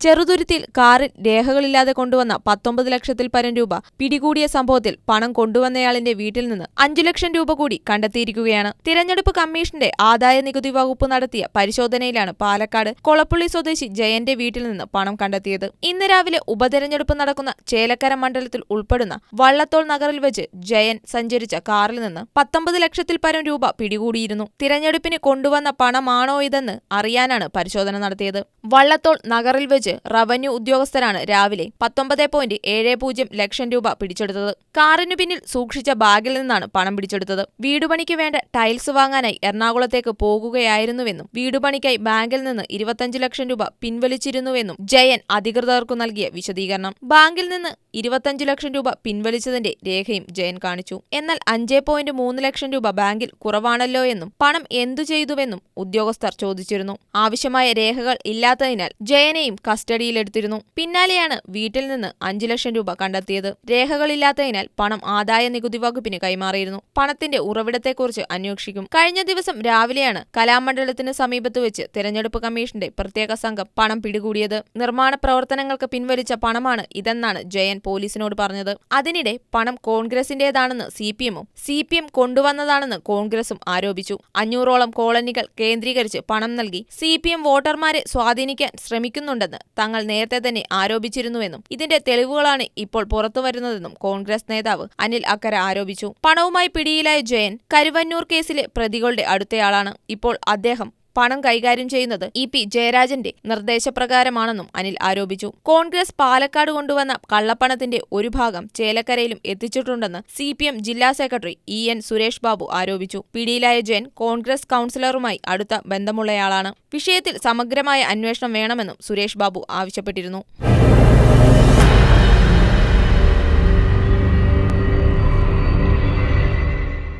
ചെറുതുരുത്തിയിൽ കാറിൽ രേഖകളില്ലാതെ കൊണ്ടുവന്ന പത്തൊമ്പത് ലക്ഷത്തിൽ പരം രൂപ പിടികൂടിയ സംഭവത്തിൽ പണം കൊണ്ടുവന്നയാളിന്റെ വീട്ടിൽ നിന്ന് അഞ്ചു ലക്ഷം രൂപ കൂടി കണ്ടെത്തിയിരിക്കുകയാണ്. തിരഞ്ഞെടുപ്പ് കമ്മീഷന്റെ ആദായ നികുതി വകുപ്പ് നടത്തിയ പരിശോധനയിലാണ് പാലക്കാട് കൊളപ്പുള്ളി സ്വദേശി ജയന്റെ വീട്ടിൽ നിന്ന് പണം കണ്ടെത്തിയത്. ഇന്ന് രാവിലെ ഉപതെരഞ്ഞെടുപ്പ് നടക്കുന്ന ചേലക്കര മണ്ഡലത്തിൽ ഉൾപ്പെടുന്ന വള്ളത്തോൾ നഗറിൽ വെച്ച് ജയൻ സഞ്ചരിച്ച കാറിൽ നിന്ന് പത്തൊമ്പത് ലക്ഷത്തിൽ പരം രൂപ പിടികൂടിയിരുന്നു. തിരഞ്ഞെടുപ്പിന് കൊണ്ടുവന്ന പണമാണോ ഇതെന്ന് അറിയാനാണ് പരിശോധന നടത്തിയത്. വള്ളത്തോൾ നഗറിൽ വെച്ച് റവന്യൂ ഉദ്യോഗസ്ഥരാണ് രാവിലെ പത്തൊമ്പത് പോയിന്റ് ഏഴ് പൂജ്യം ലക്ഷം രൂപ പിടിച്ചെടുത്തത്. കാറിനു പിന്നിൽ സൂക്ഷിച്ച ബാഗിൽ നിന്നാണ് പണം പിടിച്ചെടുത്തത്. വീടുപണിക്ക് വേണ്ട ടൈൽസ് വാങ്ങാനായി എറണാകുളത്തേക്ക് പോകുകയായിരുന്നുവെന്നും വീടുപണിക്കായി ബാങ്കിൽ നിന്ന് ഇരുപത്തഞ്ച് ലക്ഷം രൂപ പിൻവലിച്ചിരുന്നുവെന്നും ജയൻ അധികൃതർക്കു നൽകിയ വിശദീകരണം. ബാങ്കിൽ നിന്ന് ഇരുപത്തഞ്ച് ലക്ഷം രൂപ പിൻവലിച്ചതിന്റെ രേഖയും ജയൻ കാണിച്ചു. എന്നാൽ അഞ്ച് പോയിന്റ് മൂന്ന് ലക്ഷം രൂപ ബാങ്കിൽ കുറവാണല്ലോ എന്നും പണം എന്തു ചെയ്തുവെന്നും ഉദ്യോഗസ്ഥർ ചോദിച്ചിരുന്നു. ആവശ്യമായ രേഖകൾ ഇല്ലാത്തതിനാൽ ജയനെയും കസ്റ്റഡിയിലെടുത്തിരുന്നു. പിന്നാലെയാണ് വീട്ടിൽ നിന്ന് അഞ്ചു ലക്ഷം രൂപ കണ്ടെത്തിയത്. രേഖകളില്ലാത്തതിനാൽ പണം ആദായ നികുതി വകുപ്പിന് കൈമാറിയിരുന്നു. പണത്തിന്റെ ഉറവിടത്തെക്കുറിച്ച് അന്വേഷിക്കും. കഴിഞ്ഞ ദിവസം രാവിലെയാണ് കലാമണ്ഡലത്തിന് സമീപത്ത് വെച്ച് തെരഞ്ഞെടുപ്പ് കമ്മീഷന്റെ പ്രത്യേക സംഘം പണം പിടികൂടിയത്. നിർമ്മാണ പ്രവർത്തനങ്ങൾക്ക് പിൻവലിച്ച പണമാണ് ഇതെന്നാണ് ജയൻ പോലീസിനോട് പറഞ്ഞത്. അതിനിടെ പണം കോൺഗ്രസിന്റേതാണെന്ന് സി പി എമ്മും സി പി എം കൊണ്ടുവന്നതാണെന്ന് കോൺഗ്രസും ആരോപിച്ചു. അഞ്ഞൂറോളം കോളനികൾ കേന്ദ്രീകരിച്ച് പണം നൽകി. സി പി എം വോട്ടർമാരെ സ്വാധീനിക്കാൻ ശ്രമിക്കുന്നുണ്ടെന്ന് തങ്ങൾ നേരത്തെ തന്നെ ആരോപിച്ചിരുന്നുവെന്നും ഇതിന്റെ തെളിവുകളാണ് ഇപ്പോൾ പുറത്തുവരുന്നതെന്നും കോൺഗ്രസ് നേതാവ് അനിൽ അക്കര ആരോപിച്ചു. പണവുമായി പിടിയിലായ ജയൻ കരുവന്നൂർ കേസിലെ പ്രതികളുടെ അടുത്തയാളാണ്. ഇപ്പോൾ അദ്ദേഹം പണം കൈകാര്യം ചെയ്യുന്നത് ഇ പി ജയരാജന്റെ നിർദ്ദേശപ്രകാരമാണെന്നും അനിൽ ആരോപിച്ചു. കോൺഗ്രസ് പാലക്കാട് കൊണ്ടുവന്ന കള്ളപ്പണത്തിന്റെ ഒരു ഭാഗം ചേലക്കരയിലും എത്തിച്ചിട്ടുണ്ടെന്ന് സി പി എം ജില്ലാ secretary E N Suresh Babu ആരോപിച്ചു. പിടിയിലായ ജയൻ കോൺഗ്രസ് കൌൺസിലറുമായി അടുത്ത ബന്ധമുള്ളയാളാണ്. വിഷയത്തിൽ സമഗ്രമായ അന്വേഷണം വേണമെന്നും സുരേഷ് ബാബു ആവശ്യപ്പെട്ടിരുന്നു.